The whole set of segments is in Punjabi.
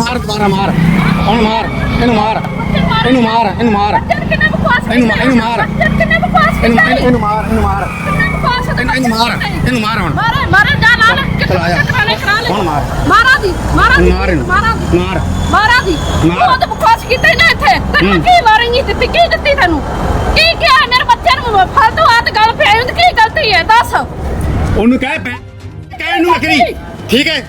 ਮਾਰ ਦੁਬਾਰਾ ਮਾਰ। ਹੁਣ ਮਾਰ ਇਹਨੂੰ ਮਾਰ। ਇਹਨੂੰ ਮਾਰ ਇਹਨੂੰ ਮਾਰ। ਇਹਨੂੰ ਮਾਰ- ਇਹਨੂੰ ਮਾਰ। ਇਹਨੂੰ ਮਾਰ ਇਹਨੂੰ ਮਾਰ ਇਹਨੂੰ ਮਾਰ। ਇਹਨੂੰ ਮਾਰ ਹੁਣ। ਮਾਰੇ ਮਾਰੇ ਜਾ ਲਾ ਲੈ ਚਲ ਆਇਆ। ਕਰਾਣੇ ਕਰਾ ਲੈ ਹੁਣ ਮਾਰ। ਮਾਰਾ ਦੀ ਮਾਰਾ ਦੀ ਮਾਰ ਮਾਰਾ ਮਾਰ। ਦੀ। ਮਾਰ। ਉਹ ਤਾਂ ਬਕਵਾਸ ਕੀਤਾ ਨਾ ਇੱਥੇ। ਤੈਨੂੰ। ਕੀ ਵਾਰੰਗੀ ਦਿੱਤੀ? ਕੀ ਦਿੱਤੀ ਤੈਨੂੰ? ਕੀ ਕਿਹਾ ਮੇਰੇ ਬੱਚੇ ਨੂੰ? ਫਾਲਤੂ ਆਤ ਗੱਲ ਪਈ ਉਹਦੀ ਕੀ ਗਲਤੀ ਹੈ? ਦੱਸ। ਉਹਨੂੰ ਕਹਿ ਪੈ। ਕਹਿ ਇਹਨੂੰ ਅਕਰੀ ਠੀਕ ਹੈ।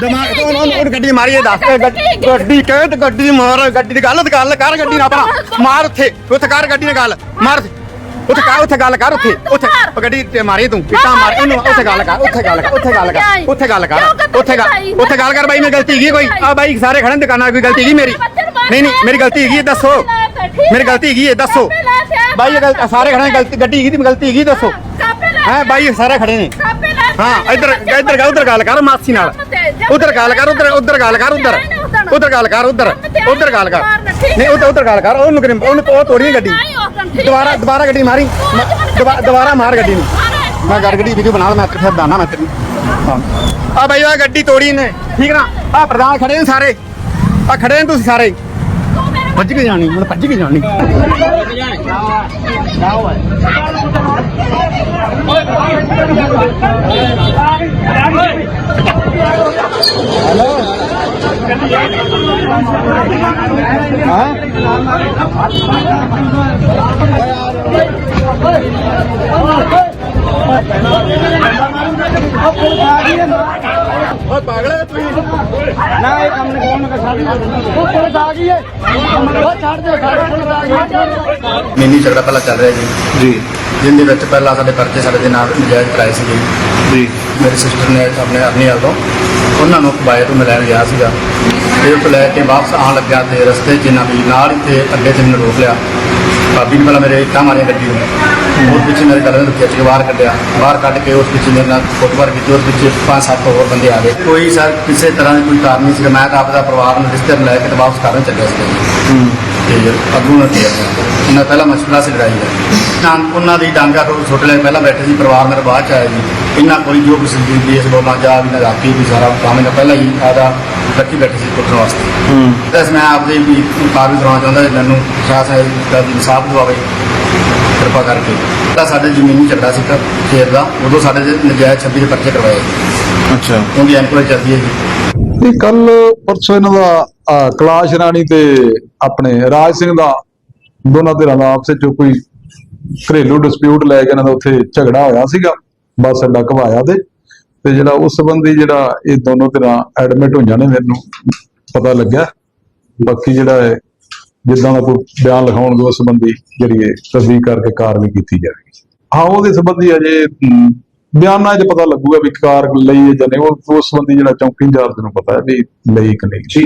ਦਿਮਾਗ ਕੀ ਤੋਂ ਉਹਨੂੰ ਹੈਗੀ ਹੈ? ਉਹਨੂੰ ਗੱਡੀ ਮਾਰੀ ਇਹ ਦੱਸ ਉਹਦੀ ਗਲਤੀ ਕੀ ਹੈਗੀ? ਗੱਡੀ ਕਹਿ ਤੇ ਗੱਡੀ ਦੀ ਮਾਰ ਗੱਡੀ ਦੀ ਗੱਲ ਤੇ ਗੱਲ ਕਰ ਗੱਡੀ ਨਾਲ ਆਪਣਾ। ਮਾਰ ਉੱਥੇ ਉੱਥੇ ਕਰ ਗੱਡੀ ਨਾਲ ਗੱਲ ਮਾਰ ਉੱਥੇ। ਉੱਥੇ ਕਰ ਉੱਥੇ ਗੱਲ ਕਰ ਉੱਥੇ ਉੱਥੇ। ਉਹ ਗੱਡੀ ਤੇ ਮਾਰੀ ਤੂੰ ਇੱਟਾਂ ਮਾਰ ਇਹਨੂੰ ਉੱਥੇ ਗੱਲ ਕਰ ਉੱਥੇ ਗੱਲ ਕਰ ਉੱਥੇ ਗੱਲ ਕਰ ਉੱਥੇ ਗੱਲ ਕਰ ਉੱਥੇ ਗੱਲ ਉੱਥੇ ਗੱਲ ਕਰ ਬਾਈ ਮੇਰੀ ਗਲਤੀ ਹੈਗੀ ਕੋਈ? ਆ ਬਾਈ ਸਾਰੇ ਖੜੇ ਨੇ ਦੁਕਾਨਾਂ ਕੋਈ ਗਲਤੀ ਹੈਗੀ ਮੇਰੀ? ਨਹੀਂ ਨਹੀਂ ਮੇਰੀ ਗਲਤੀ ਹੈਗੀ ਹੈ, ਦੱਸੋ। ਮੇਰੀ ਗਲਤੀ ਹੈਗੀ ਹੈ ਦੱਸੋ। ਬਾਈ ਇਹ ਗਲ- ਸਾਰੇ ਖੜੇ ਨੇ ਗਲਤੀ ਗੱਡੀ ਹੈਗੀ ਤੇ ਗਲਤੀ ਹੈਗੀ ਦੱਸੋ। ਹੈ ਬਾਈ ਸਾਰੇ ਖੜੇ ਨੇ। ਹਾਂ ਇੱਧਰ ਇੱਧਰ ਗੱਲ ਉਧਰ ਗੱਲ ਕਰ ਮਾਸੀ ਨਾਲ। ਉਧਰ ਗੱਲ ਕਰ ਉਧਰ ਉਧਰ ਗੱਲ ਕਰ ਉਧਰ। ਉਧਰ। ਗੱਲ ਕਰ ਉਧਰ। ਉਧਰ ਗੱਲ ਕਰ। ਨਹੀਂ ਉਧਰ ਉਧਰ ਗੱਲ ਕਰ। ਉਹਨੂੰ ਕਰੀ ਉਹਨੂੰ ਉਹ ਤੋੜੀ ਗੱਡੀ। ਦੁਬਾਰਾ ਦੁਬਾਰਾ ਗੱਡੀ ਮਾਰੀ। ਦੁਬਾ- ਦੁਬਾਰਾ ਮਾਰ ਗੱਡੀ ਨੂੰ। ਮੈਂ ਗੱਡ ਗੱਡੀ ਵੀਡੀਓ ਬਣਾ ਲ ਮੈਂ ਫਿਰ ਦਾਣਾ ਮੈਂ ਤੇਰੀ ਆ ਬਾਈ ਆ ਗੱਡੀ ਤੋੜੀ ਨੇ ਠੀਕ ਨਾ? ਆ ਪ੍ਰਧਾਨ ਖੜੇ ਨੇ ਸਾਰੇ। ਆ ਖੜੇ ਨੇ ਤੁਸੀਂ ਸਾਰੇ। ਭੱਜ ਕੇ ਜਾਣੀ ਹੁਣ ਭੱਜ ਕੇ ਜਾਣੀ। ਪਾਗਲ ਹੈ ਤੁਸੀਂ ਨਾ ਇਹ ਕੰਮ ਨਹੀਂ ਕੰਮ ਕਰ ਸਾਡੀ ਉਹ ਪੁਲਿਸ ਆ ਗਈ ਹੈ ਉਹ ਛੱਡ ਦੇ ਸਾਡੇ ਪੁਲਿਸ ਆ ਗਈ ਮਿੰਨੀ ਝਗੜਾ ਪਹਿਲਾਂ ਚੱਲ ਰਿਹਾ ਜੀ ਜੀ ਜਿਹਦੇ ਵਿੱਚ ਪਹਿਲਾਂ ਸਾਡੇ ਪਰਚੇ ਸਾਡੇ ਦੇ ਨਾਲ ਨਜਾਇਜ਼ ਕਰਾਏ ਸੀਗੇ। ਜੀ। ਮੇਰੀ ਸਿਸਟਰ ਨੇ ਆਪਣੇ ਅਰਨੀ ਵਾਲ ਤੋਂ ਉਹਨਾਂ ਨੂੰ ਬਾਏ ਤੋਂ ਮਿਲਣ ਗਿਆ ਸੀਗਾ। ਤੇ ਉਹ ਲੈ ਕੇ ਵਾਪਸ ਆਉਣ ਲੱਗਿਆ ਤੇ ਰਸਤੇ 'ਚ ਇਹਨਾਂ ਵੀ ਨਾਲ ਹੀ ਤੇ ਅੱਗੇ ਤੇ ਮੈਨੂੰ ਰੋਕ ਲਿਆ। ਭਾਬੀ ਨੇ ਪਹਿਲਾਂ ਮੇਰੇ ਇੱਟਾਂ ਮਾਰੀਆਂ ਗੱਡੀ ਨੂੰ। ਉਸ ਪਿੱਛੇ ਮੇਰੇ ਗਲੇ ਨੂੰ ਖਿੱਚ ਕੇ ਬਾਹਰ ਕੱਢਿਆ। ਬਾਹਰ ਕੱਢ ਕੇ ਉਸ ਪਿੱਛੇ ਮੇਰੇ ਨਾਲ ਫੁੱਟਬਾਲ ਕੀਤੀ। ਉਸ ਪਿੱਛੇ ਪੰਜ ਸੱਤ ਹੋਰ ਬੰਦੇ ਆ ਗਏ। ਕੋਈ ਸਰ ਕਿਸੇ ਤਰ੍ਹਾਂ ਦੀ ਕੋਈ ਕਾਰਨ ਨਹੀਂ ਸੀਗਾ। ਮੈਂ ਤਾਂ ਆਪਦਾ ਪਰਿਵਾਰ ਨੂੰ ਰਿਸ਼ਤੇ ਨੂੰ ਲੈ ਕੇ ਤੇ ਵਾਪਸ ਕਰਨ ਚੱਲਿਆ ਸੀਗਾ ਤੇ ਅੱਗੋਂ ਨਾ ਤੇ ਉਹਨਾਂ ਪਹਿਲਾਂ ਮਸਲਾ ਸੀ ਲੜਾਈ ਦਾ। ਤਾਂ ਉਹਨਾਂ ਦੀ ਡਾਂਗਾ ਤੋਂ ਛੋਟੇ ਲੈ ਪਹਿਲਾਂ ਬੈਠੇ ਸੀ ਪਰਿਵਾਰ ਮੇਰੇ ਬਾਅਦ ਚ ਆਇਆ ਜੀ। ਇੰਨਾ ਕੋਈ ਜੋ ਕੁਛ ਜੀ ਬੇਸ ਬੋਲਾਂ ਜਾ ਵੀ ਨਾ ਰਾਤੀ ਵੀ ਸਾਰਾ ਕੰਮ ਇਹਨਾਂ ਪਹਿਲਾਂ ਹੀ ਆਦਾ ਇਕੱਠੀ ਬੈਠੇ ਸੀ ਕੁੱਟਣ ਵਾਸਤੇ। ਹੂੰ। ਤੇ ਮੈਂ ਆਪਦੇ ਵੀ ਕਾਰਜ ਕਰਾਉਣਾ ਚਾਹੁੰਦਾ ਮੈਨੂੰ ਸ਼ਾਸਨ ਦਾ ਇਨਸਾਫ ਦਿਵਾਵੇ ਕਿਰਪਾ ਕਰਕੇ। ਤਾਂ ਸਾਡੇ ਜ਼ਮੀਨੀ ਝਗੜਾ ਸੀ ਖੇਤ ਦਾ ਉਦੋਂ ਸਾਡੇ ਤੇ ਨਜਾਇਜ਼ 26 ਦੇ ਪਰਚੇ ਕਰਵਾਏ। ਅੱਛਾ। ਕਿਉਂਕਿ ਐਨਕੁਆਇਰੀ ਚੱਲਦੀ ਹੈ ਜੀ। ਇਹ ਕੱਲ ਪਰਸੋਂ ਇਹਨਾਂ ਦਾ ਅਹ, ਕੈਲਾਸ਼ ਰਾਣੀ ਤੇ ਆਪਣੇ ਰਾਜ ਸਿੰਘ ਦਾ ਦੋਨਾਂ ਧਿਰਾਂ ਦਾ ਆਪਸ ਵਿੱਚ ਕੋਈ ਘਰੇਲੂ ਡਿਸਪਿਊਟ ਲੈ ਕੇ ਇਹਨਾਂ ਦਾ ਉੱਥੇ ਝਗੜਾ ਹੋਇਆ ਸੀਗਾ ਬੱਸ ਅੱਡਾ ਘਵਾਇਆ ਤੇ ਤੇ ਜਿਹੜਾ ਉਸ ਸੰਬੰਧੀ ਜਿਹੜਾ ਇਹ ਦੋਨੋਂ ਧਿਰਾਂ ਐਡਮਿਟ ਹੋਈਆਂ ਨੇ ਮੈਨੂੰ ਪਤਾ ਲੱਗਿਆ। ਬਾਕੀ ਜਿਹੜਾ ਹੈ ਜਿੱਦਾਂ ਦਾ ਕੋਈ ਬਿਆਨ ਲਿਖਾਉਣਗੇ ਉਸ ਸੰਬੰਧੀ ਜਿਹੜੀ ਤਸਦੀਕ ਕਰਕੇ ਕਾਰਵਾਈ ਕੀਤੀ ਜਾਵੇਗੀ। ਹਾਂ ਉਹਦੇ ਸੰਬੰਧੀ ਅਜੇ ਬਿਆਨਾਂ 'ਚ ਪਤਾ ਲੱਗੂਗਾ ਵੀ ਕਾਰ ਲਈ ਹੈ ਜਾਂ ਨਹੀਂ, ਉਹ ਉਸ ਸੰਬੰਧੀ ਜਿਹੜਾ ਚੌਂਕੀ ਇੰਚਾਰਜ ਨੂੰ ਪਤਾ ਹੈ ਵੀ ਲਈ ਕਿ ਨਹੀਂ।